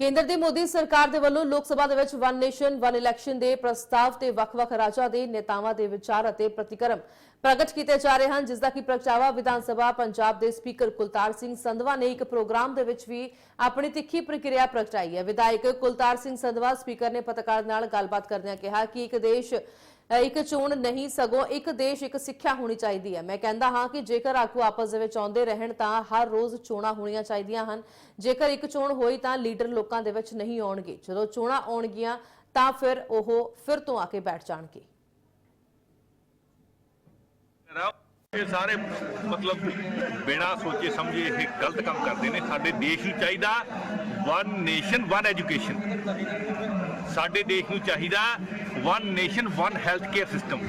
ਕੇਂਦਰ ਦੀ ਮੋਦੀ ਸਰਕਾਰ ਦੇ ਵੱਲੋਂ ਲੋਕ ਸਭਾ ਦੇ ਵਿੱਚ ਵਨ ਨੇਸ਼ਨ ਵਨ ਇਲੈਕਸ਼ਨ ਦੇ ਪ੍ਰਸਤਾਵ ਤੇ ਵੱਖ-ਵੱਖ ਰਾਜਾਂ ਦੇ ਨੇਤਾਵਾਂ ਦੇ ਵਿਚਾਰ ਅਤੇ ਪ੍ਰਤੀਕਰਮ ਪ੍ਰਗਟ ਕੀਤੇ ਜਾ ਰਹੇ ਹਨ ਜਿਸ ਦਾ ਕਿ ਪ੍ਰਗਟਾਵਾ ਵਿਧਾਨ ਸਭਾ ਪੰਜਾਬ ਦੇ ਸਪੀਕਰ ਕੁਲਤਾਰ ਸਿੰਘ ਸੰਧਵਾ ਨੇ ਇੱਕ ਪ੍ਰੋਗਰਾਮ ਦੇ ਵਿੱਚ ਵੀ ਆਪਣੀ ਤਿੱਖੀ ਪ੍ਰਕਿਰਿਆ ਪ੍ਰਗਟਾਈ ਹੈ। ਵਿਧਾਇਕ ਕੁਲਤਾਰ ਸਿੰਘ ਸੰਧਵਾ ਸਪੀਕਰ ਨੇ ਪੱਤਰਕਾਰ ਨਾਲ ਗੱਲਬਾਤ ਕਰਦਿਆਂ ਕਿਹਾ ਕਿ ਇੱਕ ਦੇਸ਼ ਇੱਕ ਚੋਣ ਨਹੀਂ ਸਗੋਂ ਇੱਕ ਦੇਸ਼ ਇੱਕ ਸਿੱਖਿਆ ਹੋਣੀ ਚਾਹੀਦੀ ਹੈ। ਮੈਂ ਕਹਿੰਦਾ ਹਾਂ ਕਿ ਜੇਕਰ ਆਗੂ ਆਪਸ ਦੇ ਵਿੱਚ ਆਉਂਦੇ ਰਹਿਣ ਤਾਂ ਹਰ ਰੋਜ਼ ਚੋਣਾਂ ਹੋਣੀਆਂ ਚਾਹੀਦੀਆਂ ਹਨ। ਜੇਕਰ ਇੱਕ ਚੋਣ ਹੋਈ ਤਾਂ ਲੀਡਰ ਲੋਕਾਂ ਦੇ ਵਿੱਚ ਨਹੀਂ ਆਉਣਗੇ। ਜਦੋਂ ਚੋਣਾਂ ਆਉਣਗੀਆਂ ਤਾਂ ਫਿਰ ਉਹ ਫਿਰ ਤੋਂ ਆ ਕੇ ਬੈਠ ਜਾਣਗੇ। ਇਹ ਸਾਰੇ ਮਤਲਬ ਬਿਨਾ ਸੋਚੇ ਸਮਝੇ ਇਹ ਗਲਤ ਕੰਮ ਕਰਦੇ ਨੇ। ਸਾਡੇ ਦੇਸ਼ ਨੂੰ ਚਾਹੀਦਾ ਵਨ ਨੇਸ਼ਨ ਵਨ ਐਜੂਕੇਸ਼ਨ ਸਾਡੇ ਦੇਸ਼ ਨੂੰ ਚਾਹੀਦਾ one nation one health care system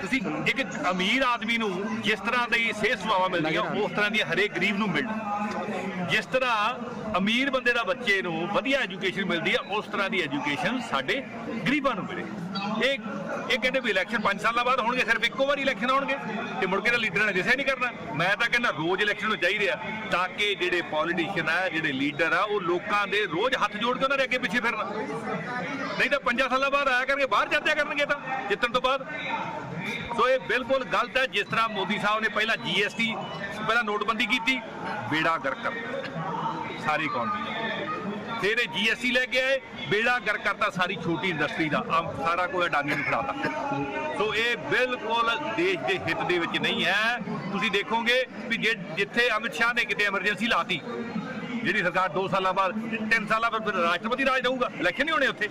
ਤੁਸੀਂ ਇੱਕ ਅਮੀਰ ਆਦਮੀ ਨੂੰ ਜਿਸ ਤਰ੍ਹਾਂ ਦੀ ਸਿਹਤ ਸੇਵਾਵਾਂ ਮਿਲਦੀਆਂ ਉਸ ਤਰ੍ਹਾਂ ਦੀ ਹਰੇਕ ਗਰੀਬ ਨੂੰ ਮਿਲਣ ਜਿਸ ਤਰ੍ਹਾਂ ਅਮੀਰ ਬੰਦੇ ਦਾ ਬੱਚੇ ਨੂੰ ਵਧੀਆ ਐਜੂਕੇਸ਼ਨ ਮਿਲਦੀ ਹੈ ਉਸ ਤਰ੍ਹਾਂ ਦੀ ਐਜੂਕੇਸ਼ਨ ਸਾਡੇ ਗਰੀਬਾਂ ਨੂੰ ਮਿਲੇ। ਇਹ ਇਹ ਕਹਿੰਦੇ ਵੀ ਇਲੈਕਸ਼ਨ 5 ਸਾਲਾਂ ਬਾਅਦ ਹੋਣਗੇ ਸਿਰਫ ਇੱਕੋ ਵਾਰੀ ਇਲੈਕਸ਼ਨ ਹੋਣਗੇ ਤੇ ਮੁੜ ਕੇ ਤਾਂ ਲੀਡਰਾਂ ਨੇ ਦਿਸਿਆ ਨਹੀਂ ਕਰਨਾ। ਮੈਂ ਤਾਂ ਕਹਿੰਦਾ ਰੋਜ਼ ਇਲੈਕਸ਼ਨ ਨੂੰ ਚਾਹੀਦੇ ਆ ਤਾਂ ਕਿ ਜਿਹੜੇ ਪੋਲੀਟੀਸ਼ੀਅਨ ਆ ਜਿਹੜੇ ਲੀਡਰ ਆ ਉਹ ਲੋਕਾਂ ਦੇ ਰੋਜ਼ ਹੱਥ ਜੋੜ ਕੇ ਉਹਨਾਂ ਦੇ ਅੱਗੇ ਪਿੱਛੇ ਫਿਰਨ। ਨਹੀਂ ਤਾਂ 5 ਸਾਲਾਂ ਬਾਅਦ ਆਇਆ ਕਰਨਗੇ ਬਾਹਰ ਚਰਚਾ ਕਰਨਗੇ ਤਾਂ ਜਿੱਤਣ ਤੋਂ ਬਾਅਦ। ਸੋ ਇਹ ਬਿਲਕੁਲ ਗਲਤ ਹੈ, ਜਿਸ ਤਰ੍ਹਾਂ ਮੋਦੀ ਸਾਹਿਬ ਨੇ ਪਹਿਲਾਂ ਜੀਐਸਟੀ ਪਹਿਲਾਂ ਨੋਟਬੰਦੀ ਕੀਤੀ, ਬੇੜਾ ਗਰਕ ਕਰ ਸਾਰੀ ਇਕਨੋਮੀ ਦਾ। ਫਿਰ ਇਹ ਜੀਐਸਟੀ ਲੈ ਕੇ ਆਏ, ਬੇੜਾ ਗਰਕ ਕਰਤਾ ਸਾਰੀ ਛੋਟੀ ਇੰਡਸਟਰੀ ਦਾ। ਸਾਰਾ ਕੋਈ ਡਾਂਗੇ ਨੂੰ ਖੜਾਤਾ ਸੋ ਇਹ ਬਿਲਕੁਲ ਦੇਸ਼ ਦੇ ਹਿੱਤ ਦੇ ਵਿੱਚ ਨਹੀਂ ਹੈ। ਤੁਸੀਂ ਦੇਖੋਗੇ ਵੀ ਜੇ ਜਿੱਥੇ ਅਮਿਤ ਸ਼ਾਹ ਨੇ ਕਿਤੇ ਐਮਰਜੈਂਸੀ ਲਾਤੀ ਜਿਹੜੀ ਸਰਕਾਰ 2 ਸਾਲਾਂ ਬਾਅਦ 3 ਸਾਲਾਂ ਬਾਅਦ ਫਿਰ ਰਾਸ਼ਟਰਪਤੀ ਰਾਜ ਦਊਗਾ ਇਲੈਕਸ਼ਨ ਨਹੀਂ ਹੋਣੇ ਉੱਥੇ।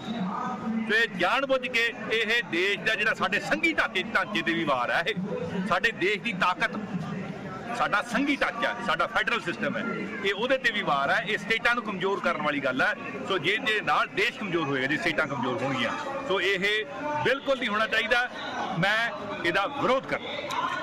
ਤੇ ਜਾਣਬੁੱਝ ਕੇ ਇਹ ਦੇਸ਼ ਦਾ ਜਿਹੜਾ ਸਾਡੇ ਸੰਘੀ ਢਾਂਚੇ ਢਾਂਚੇ ਤੇ ਵੀ ਵਾਰ ਹੈ ਇਹ। ਸਾਡੇ ਦੇਸ਼ ਦੀ ਤਾਕਤ ਸਾਡਾ ਸੰਘੀ ਢਾਂਚਾ ਹੈ, ਸਾਡਾ ਫੈਡਰਲ ਸਿਸਟਮ ਹੈ। ਇਹ ਉਹਦੇ ਤੇ ਵੀ ਵਾਰ ਹੈ ਇਹ ਸਟੇਟਾਂ ਨੂੰ ਕਮਜ਼ੋਰ ਕਰਨ ਵਾਲੀ ਗੱਲ ਹੈ। ਸੋ ਜੇ ਦੇ ਨਾਲ ਦੇਸ਼ ਕਮਜ਼ੋਰ ਹੋਏਗਾ ਜੇ ਸਟੇਟਾਂ ਕਮਜ਼ੋਰ ਹੋਣਗੀਆਂ। ਸੋ ਇਹ ਬਿਲਕੁਲ ਨਹੀਂ ਹੋਣਾ ਚਾਹੀਦਾ। ਮੈਂ ਇਹਦਾ ਵਿਰੋਧ ਕਰਦਾ।